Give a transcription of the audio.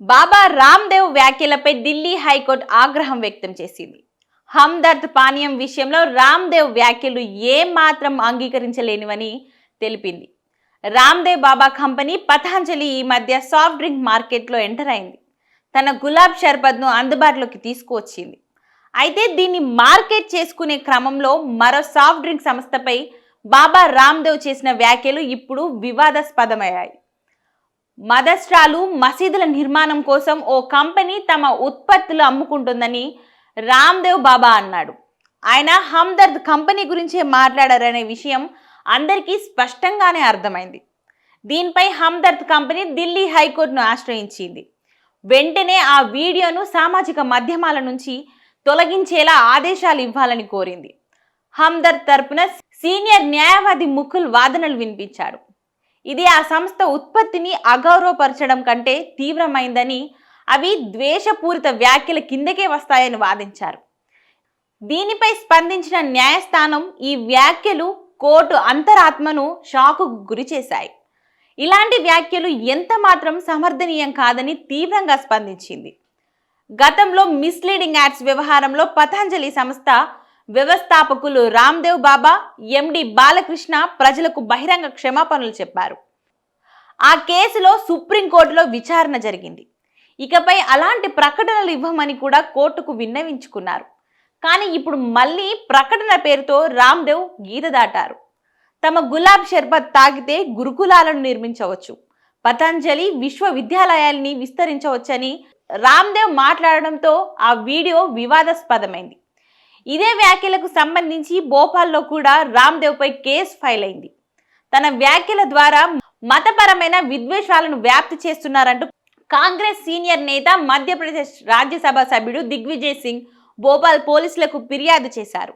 బాబా రామ్దేవ్ వ్యాఖ్యలపై ఢిల్లీ హైకోర్టు ఆగ్రహం వ్యక్తం చేసింది. హందర్ద్ పానీయం విషయంలో రామ్దేవ్ వ్యాఖ్యలు ఏమాత్రం అంగీకరించలేనివని తెలిపింది. రామ్దేవ్ బాబా కంపెనీ పతాంజలి ఈ మధ్య సాఫ్ట్ డ్రింక్ మార్కెట్లో ఎంటర్ అయింది. తన గులాబ్ షర్బత్ను అందుబాటులోకి తీసుకువచ్చింది. అయితే దీన్ని మార్కెట్ చేసుకునే క్రమంలో మరో సాఫ్ట్ డ్రింక్ సంస్థపై బాబా రామ్దేవ్ చేసిన వ్యాఖ్యలు ఇప్పుడు వివాదాస్పదమయ్యాయి. మదస్ట్రాలు మసీదుల నిర్మాణం కోసం ఓ కంపెనీ తమ ఉత్పత్తులు అమ్ముకుంటుందని రామ్దేవ్ బాబా అన్నాడు. ఆయన హమ్దర్ద్ కంపెనీ గురించే మాట్లాడారనే విషయం అందరికీ స్పష్టంగానే అర్థమైంది. దీనిపై హమ్దర్ద్ కంపెనీ ఢిల్లీ హైకోర్టును ఆశ్రయించింది. వెంటనే ఆ వీడియోను సామాజిక మాధ్యమాల నుంచి తొలగించేలా ఆదేశాలు ఇవ్వాలని కోరింది. హమ్దర్ద్ తరపున సీనియర్ న్యాయవాది ముకుల్ వాదనలు వినిపించాడు ఇది ఆ సంస్థ ఉత్పత్తిని అగౌరవపరచడం కంటే తీవ్రమైందని అవి ద్వేషపూరిత వ్యాఖ్యల కిందకే వస్తాయని వాదించారు. దీనిపై స్పందించిన న్యాయస్థానం ఈ వ్యాఖ్యలు కోర్టు అంతరాత్మను షాకుకు గురిచేశాయి. ఇలాంటి వ్యాఖ్యలు ఎంత మాత్రం సమర్థనీయం కాదని తీవ్రంగా స్పందించింది. గతంలో మిస్లీడింగ్ యాడ్స్ వ్యవహారంలో పతంజలి సంస్థ వ్యవస్థాపకులు రామ్దేవ్ బాబా ఎండి బాలకృష్ణ ప్రజలకు బహిరంగ క్షమాపణలు చెప్పారు. ఆ కేసులో సుప్రీంకోర్టులో విచారణ జరిగింది. ఇకపై అలాంటి ప్రకటనలు ఇవ్వమని కూడా కోర్టుకు విన్నవించుకున్నారు. కానీ ఇప్పుడు మళ్ళీ ప్రకటన పేరుతో రామ్దేవ్ గీత దాటారు. తమ గులాబ్ షర్బత్ తాగితే గురుకులాలను నిర్మించవచ్చు. పతంజలి విశ్వవిద్యాలయాల్ని విస్తరించవచ్చని రామ్దేవ్ మాట్లాడడంతో ఆ వీడియో వివాదాస్పదమైంది. ఇదే వ్యాఖ్యలకు సంబంధించి భోపాల్లో కూడా రామ్దేవ్పై కేసు ఫైల్ అయింది తన వ్యాఖ్యల ద్వారా మతపరమైన విద్వేషాలను వ్యాప్తి చేస్తున్నారంటూ కాంగ్రెస్ సీనియర్ నేత మధ్యప్రదేశ్ రాజ్యసభ సభ్యుడు దిగ్విజయ్ సింగ్ భోపాల్ పోలీసులకు ఫిర్యాదు చేశారు.